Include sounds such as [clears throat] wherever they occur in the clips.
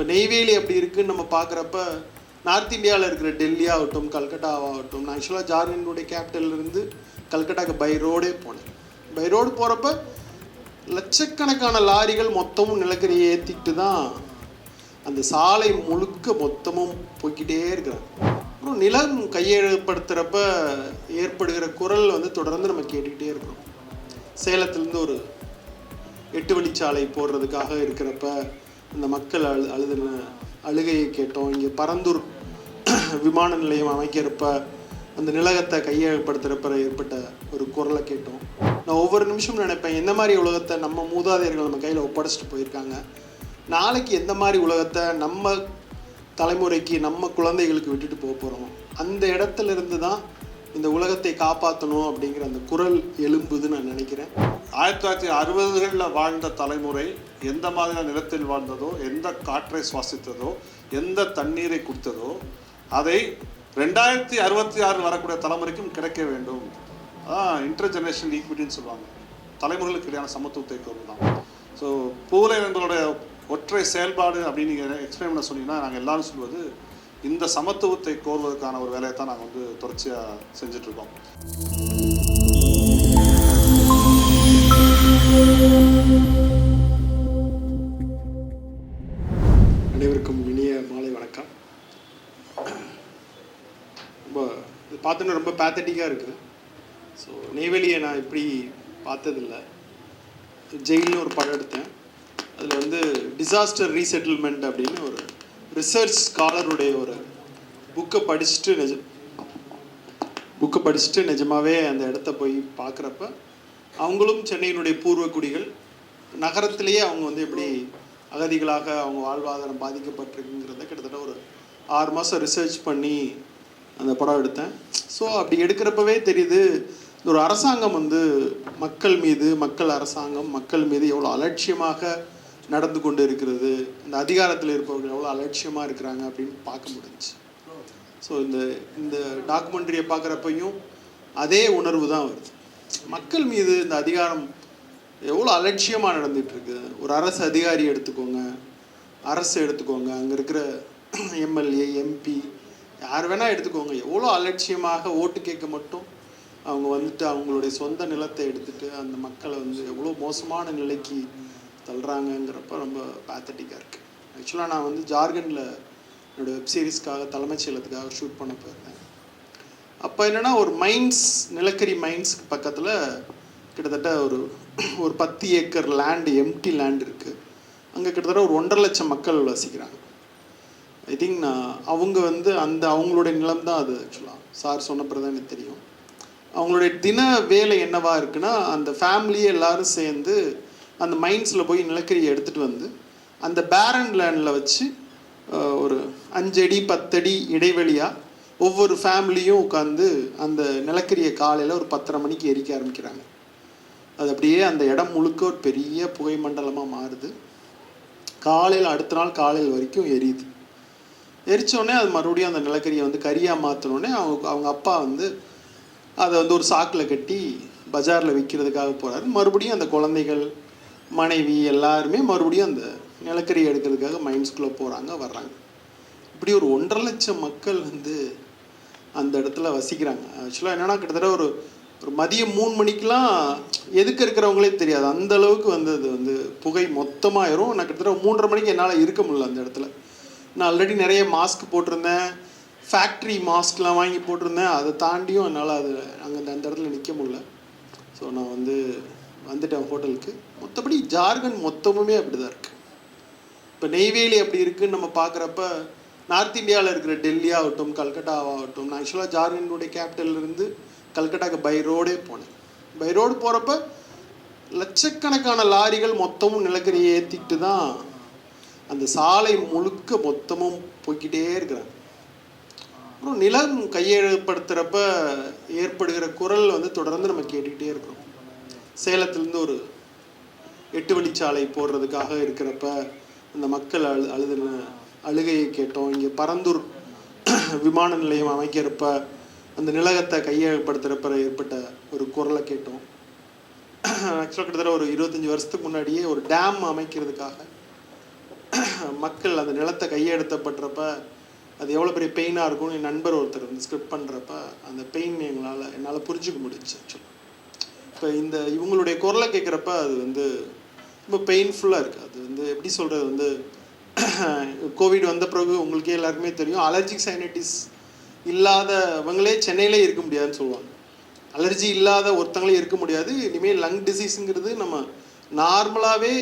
இப்போ நெய்வேலி அப்படி இருக்குன்னு நம்ம பார்க்குறப்ப நார்த் இந்தியாவில் இருக்கிற டெல்லி ஆகட்டும் கல்கட்டா ஆகட்டும் நான் ஆக்சுவலாக ஜார்க்கண்டுடைய கேபிட்டல்லேருந்து கல்கட்டாக்கு பை ரோடே போனேன். பை ரோடு போகிறப்ப லட்சக்கணக்கான லாரிகள் மொத்தமும் நிலக்கரியை ஏற்றிக்கிட்டு தான் அந்த சாலை முழுக்க மொத்தமும் போய்கிட்டே இருக்கிறாங்க. அப்புறம் நிலம் கையெழுப்படுத்துகிறப்ப ஏற்படுகிற குரல் வந்து தொடர்ந்து நம்ம கேட்டுக்கிட்டே இருக்கிறோம். சேலத்துலேருந்து ஒரு எட்டு வழிச்சாலை போடுறதுக்காக இருக்கிறப்ப இந்த மக்கள் அழு அழுதுன அழுகையை கேட்டோம். இங்கே பரந்தூர் [clears throat] விமான நிலையம் அமைக்கிறப்ப அந்த நிலகத்தை கையகப்படுத்துகிறப்ப ஏற்பட்ட ஒரு குரலை கேட்டோம். நான் ஒவ்வொரு நிமிஷமும் நினைப்பேன் எந்த மாதிரி உலகத்தை நம்ம மூதாதையர்கள் நம்ம கையில் ஒப்படைச்சிட்டு போயிருக்காங்க? நாளைக்கு எந்த மாதிரி உலகத்தை நம்ம தலைமுறைக்கு நம்ம குழந்தைகளுக்கு விட்டுட்டு போக போகிறோம் அந்த இடத்துல இருந்து தான் இந்த உலகத்தை காப்பாற்றணும் அப்படிங்கிற அந்த குரல் எழும்புதுன்னு நான் நினைக்கிறேன். ஆயிரத்தி தொள்ளாயிரத்தி அறுபதுகளில் வாழ்ந்த தலைமுறை எந்த மாதிரியான நிலத்தில் வாழ்ந்ததோ எந்த காற்றை சுவாசித்ததோ எந்த தண்ணீரை குடித்ததோ அதை ரெண்டாயிரத்தி அறுபத்தி ஆறு வரக்கூடிய தலைமுறைக்கும் கிடைக்க வேண்டும். அதான் இன்டர் ஜெனரேஷன் ஈக்விட்டின்னு சொல்லுவாங்க. தலைமுறைகளுக்கு இடையான சமத்துவத்தை கோரும் தான் ஸோ பூலை எங்களுடைய ஒற்றை செயல்பாடு அப்படின்னு நீங்கள் எக்ஸ்பிளைன் பண்ண சொன்னீங்கன்னா நாங்கள் எல்லாரும் சொல்வது இந்த சமத்துவத்தை கோருவதற்கான ஒரு வேலையை தான் நாங்கள் வந்து தொடர்ச்சியாக செஞ்சிட்ருக்கோம் அனைவருக்கும் இனிய மாலை வணக்கம். ரொம்ப இது பார்த்தோன்னா ரொம்ப பேத்தட்டிக்காக இருக்குது. ஸோ நெய்வேலியை நான் இப்படி பார்த்ததில்ல. ஜெயில்னு ஒரு படம் எடுத்தேன். அதில் வந்து டிசாஸ்டர் ரீசெட்டில்மெண்ட் அப்படின்னு ஒரு ரிசர்ச் ஸ்காலருடைய ஒரு புக்கை படிச்சுட்டு நிஜ புக்கை படிச்சுட்டு நிஜமாகவே அந்த இடத்த போய் பார்க்குறப்ப அவங்களும் சென்னையினுடைய பூர்வ குடிகள் நகரத்திலேயே அவங்க வந்து எப்படி அகதிகளாக அவங்க வாழ்வாதாரம் பாதிக்கப்பட்டிருக்குங்கிறத கிட்டத்தட்ட ஒரு ஆறு மாதம் ரிசர்ச் பண்ணி அந்த படம் எடுத்தேன். ஸோ அப்படி எடுக்கிறப்பவே தெரியுது ஒரு அரசாங்கம் வந்து மக்கள் மீது மக்கள் அரசாங்கம் மக்கள் மீது எவ்வளோ அலட்சியமாக நடந்து கொண்டு இருக்கிறது இந்த அதிகாரத்தில் இருப்பவர்கள் எவ்வளோ அலட்சியமாக இருக்கிறாங்க அப்படின்னு பார்க்க முடிஞ்சுச்சு. ஸோ இந்த இந்த டாக்குமெண்ட்ரியை பார்க்குறப்பையும் அதே உணர்வு தான் வருது. மக்கள் மீது இந்த அதிகாரம் எவ்வளோ அலட்சியமாக நடந்துகிட்ருக்கு. ஒரு அரசு அதிகாரி எடுத்துக்கோங்க அரசு எடுத்துக்கோங்க. அங்கே இருக்கிற எம்எல்ஏ எம்பி யார் வேணால் எடுத்துக்கோங்க. எவ்வளோ அலட்சியமாக ஓட்டு கேட்க மட்டும் அவங்க வந்துட்டு அவங்களுடைய சொந்த நிலத்தை எடுத்துகிட்டு அந்த மக்களை வந்து எவ்வளோ மோசமான நிலைக்கு தள்ளுறாங்கங்கிறப்ப ரொம்ப பேத்தட்டிக்காக இருக்குது ஆக்சுவலாக நான் வந்து ஜார்க்கண்டில் என்னோடய வெப் சீரிஸ்க்காக தலைமைச் செயலத்துக்காக ஷூட் பண்ண போயிருந்தேன். அப்போ என்னென்னா ஒரு மைன்ஸ் நிலக்கரி மைன்ஸ்க்கு பக்கத்தில் கிட்டத்தட்ட ஒரு ஒரு பத்து ஏக்கர் லேண்டு எம்டி லேண்ட் இருக்குது அங்கே கிட்டத்தட்ட ஒரு ஒன்றரை லட்சம் மக்கள் வசிக்கிறாங்க. ஐ திங்க் நான் அவங்க வந்து அந்த அவங்களுடைய நிலம் தான் அது ஆக்சுவலாக சார் சொன்னப்பறம் தான் எனக்கு தெரியும். அவங்களுடைய தின வேலை என்னவாக இருக்குன்னா அந்த ஃபேமிலியே எல்லோரும் சேர்ந்து அந்த மைன்ஸில் போய் நிலக்கரியை எடுத்துகிட்டு வந்து அந்த பேரன் லேண்டில் வச்சு ஒரு அஞ்சடி பத்தடி இடைவெளியாக ஒவ்வொரு ஃபேமிலியும் உட்காந்து அந்த நிலக்கரியை காலையில் ஒரு பத்தரை மணிக்கு எரிக்க ஆரம்பிக்கிறாங்க. அது அப்படியே அந்த இடம் முழுக்க ஒரு பெரிய புகை மண்டலமாக மாறுது. காலையில் அடுத்த நாள் காலையில் வரைக்கும் எரியுது. எரித்தோடனே அது மறுபடியும் அந்த நிலக்கரியை வந்து கரியாக மாற்றினோடனே அவங்க அவங்க அப்பா வந்து அதை வந்து ஒரு சாக்கில் கட்டி பஜாரில் விற்கிறதுக்காக போகிறாரு மறுபடியும் அந்த குழந்தைகள் மனைவி எல்லாருமே மறுபடியும் அந்த நிலக்கரி எடுக்கிறதுக்காக மைண்ட்ஸ்குள்ளே போகிறாங்க வர்றாங்க. இப்படி ஒரு ஒன்றரை லட்சம் மக்கள் வந்து அந்த இடத்துல வசிக்கிறாங்க. ஆக்சுவலாக என்னென்னா கிட்டத்தட்ட ஒரு ஒரு மதியம் மூணு மணிக்கெலாம் எதுக்கு இருக்கிறவங்களே தெரியாது. அந்த அளவுக்கு வந்து அது வந்து புகை மொத்தமாயிரும். நான் கிட்டத்தட்ட மூன்றரை மணிக்கு என்னால் இருக்க முடியல அந்த இடத்துல. நான் ஆல்ரெடி நிறைய மாஸ்க் போட்டிருந்தேன். ஃபேக்ட்ரி மாஸ்க்லாம் வாங்கி போட்டிருந்தேன். அதை தாண்டியும் என்னால் அது அங்கே அந்த அந்த இடத்துல நிற்க முடில ஸோ நான் வந்து வந்துட்டேன் ஹோட்டலுக்கு. மற்றபடி ஜார்க்கண்ட் மொத்தமுமே அப்படி தான் இருக்குது இப்போ நெய்வேலி அப்படி இருக்குன்னு நம்ம பார்க்குறப்ப நார்த் இந்தியாவில் இருக்கிற டெல்லி ஆகட்டும் கல்கட்டா ஆகட்டும் நான் ஆக்சுவலாக ஜார்க்கண்டுடைய கேபிட்டல்லேருந்து கல்கட்டாவுக்கு பை ரோடே போனேன். பை ரோடு போகிறப்ப லட்சக்கணக்கான லாரிகள் மொத்தமும் நிலக்கரியை ஏற்றிக்கிட்டு தான் அந்த சாலை முழுக்க மொத்தமும் போய்க்கிட்டே இருக்கிறாங்க. அப்புறம் நிலம் கையெழுப்படுத்துகிறப்ப ஏற்படுகிற குரல் வந்து தொடர்ந்து நம்ம கேட்டுக்கிட்டே இருக்கிறோம். சேலத்துலேருந்து ஒரு எட்டு வழிச்சாலை போடுறதுக்காக இருக்கிறப்ப அந்த மக்கள் அழு அழுதுன அழுகையை கேட்டோம். இங்கே பரந்தூர் விமான நிலையம் அமைக்கிறப்ப அந்த நிலகத்தை கையகப்படுத்துகிறப்ப ஏற்பட்ட ஒரு குரலை கேட்டோம். ஆக்சுவலாக கிட்டத்தட்ட ஒரு இருபத்தஞ்சி வருஷத்துக்கு முன்னாடியே ஒரு டேம் அமைக்கிறதுக்காக மக்கள் அந்த நிலத்தை கையெடுத்தப்படுறப்ப அது எவ்வளோ பெரிய பெயினாக இருக்கும்னு என் நண்பர் ஒருத்தர் வந்து ஸ்கிரிப்ட் பண்ணுறப்ப அந்த பெயின் எங்களால் என்னால் புரிஞ்சுக்க முடிஞ்சு ஆக்சுவலாக இப்போ இந்த இவங்களுடைய குரலை கேட்குறப்ப அது வந்து ரொம்ப பெயின்ஃபுல்லாக இருக்குது அது வந்து எப்படி சொல்கிறது வந்து [clears throat] கோவிட் வந்த பிறகு உங்களுக்கே எல்லாருக்குமே தெரியும். அலர்ஜிக் சைனட்டிஸ் இல்லாதவங்களே சென்னையிலே இருக்க முடியாதுன்னு சொல்லுவாங்க. அலர்ஜி இல்லாத ஒருத்தங்களே இருக்க முடியாது. இனிமேல் லங் டிசீஸுங்கிறது நம்ம நார்மலாகவே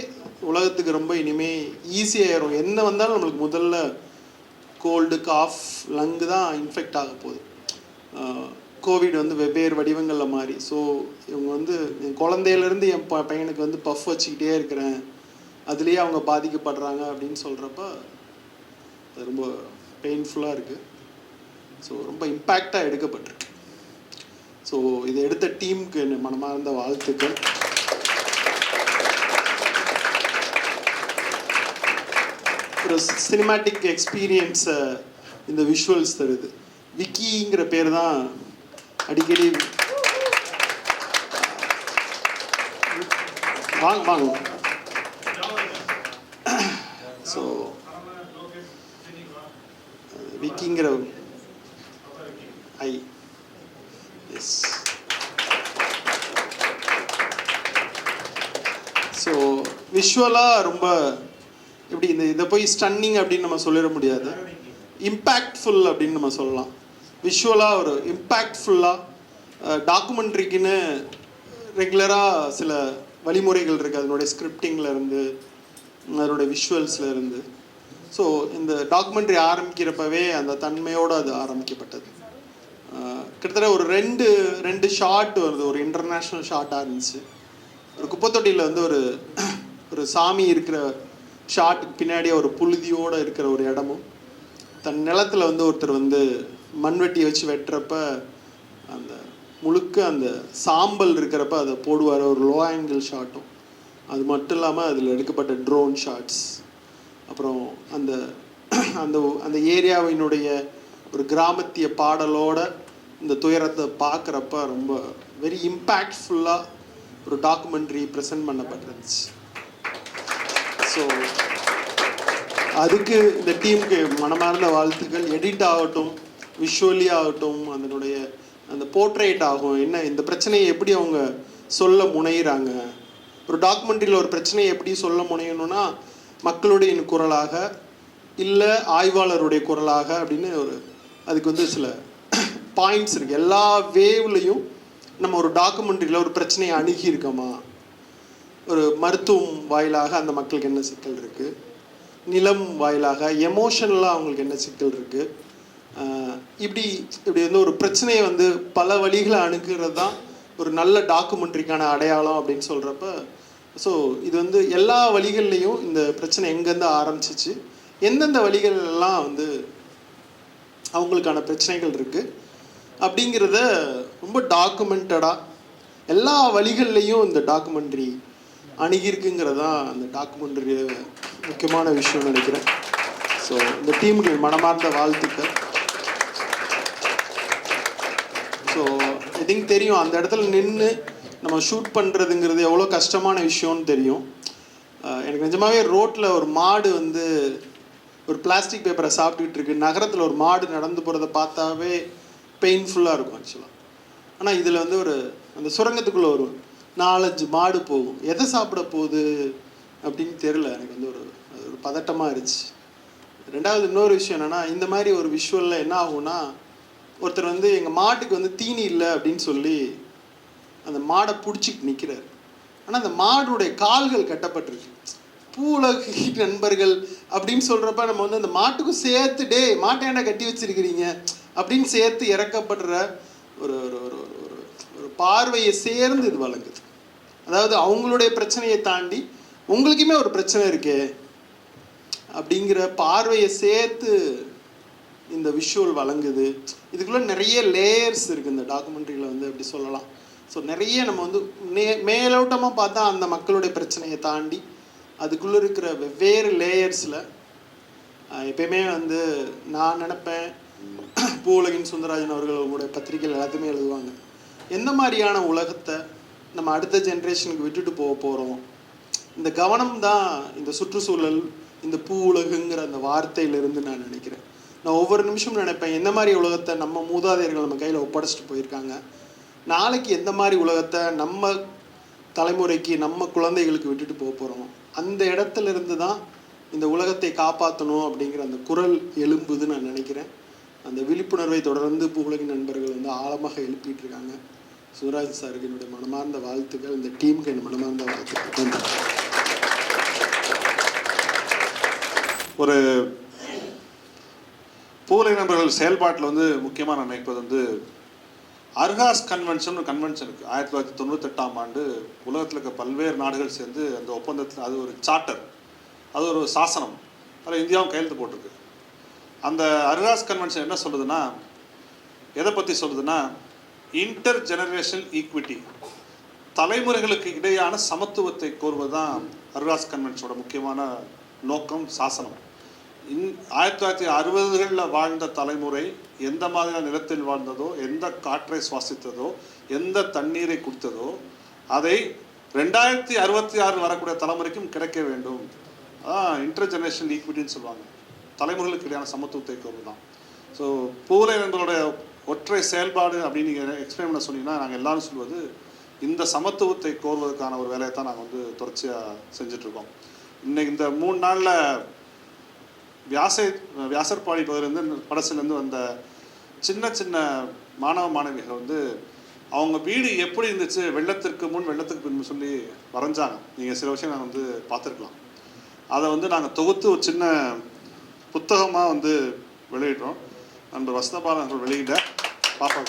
உலகத்துக்கு ரொம்ப இனிமேல் ஈஸியாகிடும் என்ன வந்தாலும் நம்மளுக்கு முதல்ல கோல்டு காஃப் லங்கு தான் இன்ஃபெக்ட் ஆக போகுது. கோவிட் வந்து வெவ்வேறு வடிவங்களில் மாறி. ஸோ இவங்க வந்து என் குழந்தையிலேருந்து என் ப பையனுக்கு வந்து பஃப் வச்சுக்கிட்டே இருக்கிறேன். அதுலேயே அவங்க பாதிக்கப்படுறாங்க அப்படின்னு சொல்கிறப்ப அது ரொம்ப பெயின்ஃபுல்லாக இருக்குது ஸோ ரொம்ப இம்பேக்டாக எடுக்கப்பட்டிருக்கு. ஸோ இதை எடுத்த டீமுக்கு என் மனமார்ந்த வாழ்த்துக்கள். ஒரு சினிமேட்டிக் எக்ஸ்பீரியன்ஸை இந்த விஷுவல்ஸ் தருது. விக்கிங்கிற பேர் தான் அடிக்கடி. வாங்க வாங்க. ஸோ விக்கிங்கிற ஐ. எஸ் ஸோ விஷுவலாக ரொம்ப இப்படி இந்த இதை போய் ஸ்டன்னிங் அப்படின்னு நம்ம சொல்லிட முடியாது. இம்பேக்ட்ஃபுல் அப்படின்னு நம்ம சொல்லலாம். விஷுவலாக ஒரு இம்பேக்ட்ஃபுல்லாக டாக்குமெண்ட்ரிக்குன்னு ரெகுலராக சில வழிமுறைகள் இருக்குது அதனுடைய ஸ்கிரிப்டிங்லேருந்து அதனுடைய விஷுவல்ஸ்லேருந்து ஸோ இந்த டாக்குமெண்ட்ரி ஆரம்பிக்கிறப்பவே அந்த தன்மையோடு அது ஆரம்பிக்கப்பட்டது. கிட்டத்தட்ட ஒரு ரெண்டு ரெண்டு ஷாட் வருது. ஒரு இன்டர்நேஷ்னல் ஷாட்டாக இருந்துச்சு. ஒரு குப்பத்தொட்டியில் வந்து ஒரு ஒரு சாமி இருக்கிற ஷாட்டுக்கு பின்னாடியே ஒரு புழுதியோடு இருக்கிற ஒரு இடமும் தன் நிலத்துல வந்து ஒருத்தர் வந்து மண்வெட்டி வச்சு வெட்டுறப்ப அந்த முழுக்க அந்த சாம்பல் இருக்கிறப்ப அதை போடுவார். ஒரு லோ ஆங்கிள் ஷாட்டும் அது மட்டும் இல்லாமல் அதில் எடுக்கப்பட்ட ட்ரோன் ஷாட்ஸ் அப்புறம் அந்த அந்த அந்த ஏரியாவினுடைய ஒரு கிராமத்திய பாடலோட இந்த துயரத்தை பார்க்குறப்ப ரொம்ப வெரி இம்பேக்ட்ஃபுல்லாக ஒரு டாக்குமெண்ட்ரி ப்ரெசென்ட் பண்ணப்பட்டிருந்துச்சு. ஸோ அதுக்கு இந்த டீமுக்கு மனமார்ந்த வாழ்த்துக்கள். எடிட் ஆகட்டும். விஷுவலி ஆகட்டும் அதனுடைய அந்த போர்ட்ரேட் ஆகும். என்ன இந்த பிரச்சனையை எப்படி அவங்க சொல்ல முனைகிறாங்க ஒரு டாக்குமெண்ட்ரியில் ஒரு பிரச்சனையை எப்படி சொல்ல முனையணும்னா மக்களுடைய குரலாக இல்லை ஆய்வாளருடைய குரலாக அப்படின்னு ஒரு அதுக்கு வந்து சில பாயிண்ட்ஸ் இருக்குது எல்லா வேவ்லையும் நம்ம ஒரு டாக்குமெண்ட்ரியில் ஒரு பிரச்சனையை அணுகியிருக்கோமா? ஒரு மருத்துவம் வாயிலாக அந்த மக்களுக்கு என்ன சிக்கல் இருக்குது நிலம் வாயிலாக எமோஷனலாக அவங்களுக்கு என்ன சிக்கல் இருக்குது இப்படி இப்படி வந்து ஒரு பிரச்சனையை வந்து பல வழிகளை அணுகிறது தான் ஒரு நல்ல டாக்குமெண்ட்ரிக்கான அடையாளம் அப்படின்னு சொல்கிறப்ப ஸோ இது வந்து எல்லா வழிகள்லையும் இந்த பிரச்சனை எங்கேருந்து ஆரம்பிச்சிச்சு எந்தெந்த வழிகளெல்லாம் வந்து அவங்களுக்கான பிரச்சனைகள் இருக்குது அப்படிங்கிறத ரொம்ப டாக்குமெண்டடாக எல்லா வழிகள்லையும் இந்த டாக்குமெண்ட்ரி அணுகியிருக்குங்கிறது தான் அந்த டாக்குமெண்ட்ரி முக்கியமான விஷயம்னு நினைக்கிறேன். ஸோ இந்த டீமுக்கு மனமார்ந்த வாழ்த்துக்கள். ஸோ ஐ திங்க் தெரியும். அந்த இடத்துல நின்று நம்ம ஷூட் பண்ணுறதுங்கிறது எவ்வளோ கஷ்டமான விஷயம்னு தெரியும். எனக்கு நிஜமாகவே ரோட்டில் ஒரு மாடு வந்து ஒரு பிளாஸ்டிக் பேப்பரை சாப்பிட்டுக்கிட்டு இருக்கு. நகரத்தில் ஒரு மாடு நடந்து போகிறத பார்த்தாவே பெயின்ஃபுல்லாக இருக்கும் ஆக்சுவலாக ஆனால் இதில் வந்து ஒரு அந்த சுரங்கத்துக்குள்ளே ஒரு நாலஞ்சு மாடு போகும். எதை சாப்பிட போகுது அப்படின்னு தெரில எனக்கு வந்து ஒரு ஒரு பதட்டமாக இருந்துச்சு. ரெண்டாவது இன்னொரு விஷயம் என்னென்னா இந்த மாதிரி ஒரு விஷுவலில் என்ன ஆகும்னா ஒருத்தர் வந்து எங்கள் மாட்டுக்கு வந்து தீனி இல்லை அப்படின்னு சொல்லி அந்த மாடை பிடிச்சிட்டு நிற்கிறார் ஆனால் அந்த மாடுடைய கால்கள் கட்டப்பட்டிருக்கு. பூலகி நண்பர்கள் அப்படின்னு சொல்கிறப்ப நம்ம வந்து அந்த மாட்டுக்கும் சேர்த்து டே மாட்டேண்டா கட்டி வச்சிருக்கிறீங்க? அப்படின்னு சேர்த்து இறக்கப்படுற ஒரு ஒரு ஒரு ஒரு ஒரு ஒரு பார்வையை சேர்ந்து இது வழங்குது. அதாவது அவங்களுடைய பிரச்சனையை தாண்டி உங்களுக்குமே ஒரு பிரச்சனை இருக்கே அப்படிங்கிற பார்வையை சேர்த்து இந்த விஷுவல் வழங்குது. இதுக்குள்ளே நிறைய லேயர்ஸ் இருக்குது இந்த டாக்குமெண்ட்ரியில் வந்து அப்படி சொல்லலாம். ஸோ நிறைய நம்ம வந்து மே மேலோட்டமாக பார்த்தா அந்த மக்களுடைய பிரச்சனையை தாண்டி அதுக்குள்ளே இருக்கிற வெவ்வேறு லேயர்ஸில் எப்பயுமே வந்து நான் நினப்பேன் பூவுலகின் சுந்தரராஜன் அவர்கள் பத்திரிகைகள் எல்லாத்தையுமே எழுதுவாங்க. எந்த மாதிரியான உலகத்தை நம்ம அடுத்த ஜென்ரேஷனுக்கு விட்டுட்டு போக போகிறோம் இந்த கவனம் தான் இந்த சுற்றுச்சூழல் இந்த பூ உலகுங்கிற அந்த வார்த்தையிலிருந்து நான் நினைக்கிறேன். நான் ஒவ்வொரு நிமிஷமும் நினைப்பேன் எந்த மாதிரி உலகத்தை நம்ம மூதாதையர்கள் நம்ம கையில் ஒப்படைச்சிட்டு போயிருக்காங்க. நாளைக்கு எந்த மாதிரி உலகத்தை நம்ம தலைமுறைக்கு நம்ம குழந்தைகளுக்கு விட்டுட்டு போக போகிறோம் அந்த இடத்துல இருந்து தான் இந்த உலகத்தை காப்பாற்றணும் அப்படிங்கிற அந்த குரல் எழும்புதுன்னு நான் நினைக்கிறேன். அந்த விழிப்புணர்வை தொடர்ந்து பூவுலகின் நண்பர்கள் வந்து ஆழமாக எழுப்பிட்டு இருக்காங்க. சிவராஜ் சாருக்கு என்னுடைய மனமார்ந்த வாழ்த்துக்கள். இந்த டீமுக்கு என் மனமார்ந்த வாழ்த்துக்கள். ஒரு பூலை நபர்கள் செயல்பாட்டில் வந்து முக்கியமாக நான் நினைப்பது வந்து அர்ஹாஸ் கன்வென்ஷன் கன்வென்ஷன் இருக்குது ஆயிரத்தி தொள்ளாயிரத்தி தொண்ணூத்தெட்டாம் ஆண்டு உலகத்தில் இருக்க பல்வேறு நாடுகள் சேர்ந்து அந்த ஒப்பந்தத்தில் அது ஒரு சார்ட்டர் அது ஒரு சாசனம். அதில் இந்தியாவும் கையெழுத்து போட்டிருக்கு. அந்த அர்ஹாஸ் கன்வென்ஷன் என்ன சொல்லுதுன்னா எதை பற்றி சொல்லுதுன்னா இன்டர் ஜெனரேஷன் ஈக்விட்டி தலைமுறைகளுக்கு இடையான சமத்துவத்தை கோருவது தான் அர்ஹாஸ் கன்வென்ஷனோட முக்கியமான நோக்கம் சாசனம். இந் ஆயிரத்தி தொள்ளாயிரத்தி அறுபதுகளில் வாழ்ந்த தலைமுறை எந்த மாதிரியான நிலத்தில் வாழ்ந்ததோ எந்த காற்றை சுவாசித்ததோ எந்த தண்ணீரை குடித்ததோ அதை ரெண்டாயிரத்தி அறுபத்தி ஆறு வரக்கூடிய தலைமுறைக்கும் கிடைக்க வேண்டும். இன்டர் ஜெனரேஷன் ஈக்விட்டின்னு சொல்லுவாங்க. தலைமுறைகளுக்கு இடையான சமத்துவத்தை கோருவது தான். ஸோ பூலை நண்பர்களுடைய ஒற்றை செயல்பாடு அப்படின்னு நீங்கள் எக்ஸ்பிளைன் பண்ண சொன்னீங்கன்னா நாங்கள் எல்லாரும் சொல்வது இந்த சமத்துவத்தை கோருவதற்கான ஒரு வேலையை தான் நாங்கள் வந்து தொடர்ச்சியாக செஞ்சிட்ருக்கோம் இன்னைக்கு இந்த மூணு நாளில் வியாசை வியாசர்பாடி பகுதியிலேருந்து படசுலேருந்து வந்த சின்ன சின்ன மாணவ மாணவிகள் வந்து அவங்க வீடு எப்படி இருந்துச்சு வெள்ளத்திற்கு முன் வெள்ளத்துக்கு பின் சொல்லி வரைஞ்சாங்க. நீங்கள் சில விஷயம் நாங்கள் வந்து பார்த்துருக்கலாம். அதை வந்து நாங்கள் தொகுத்து ஒரு சின்ன புத்தகமாக வந்து வெளியிடுறோம் நண்பர் வசதபாலன் அவர்கள் வெளியிட பாப்பா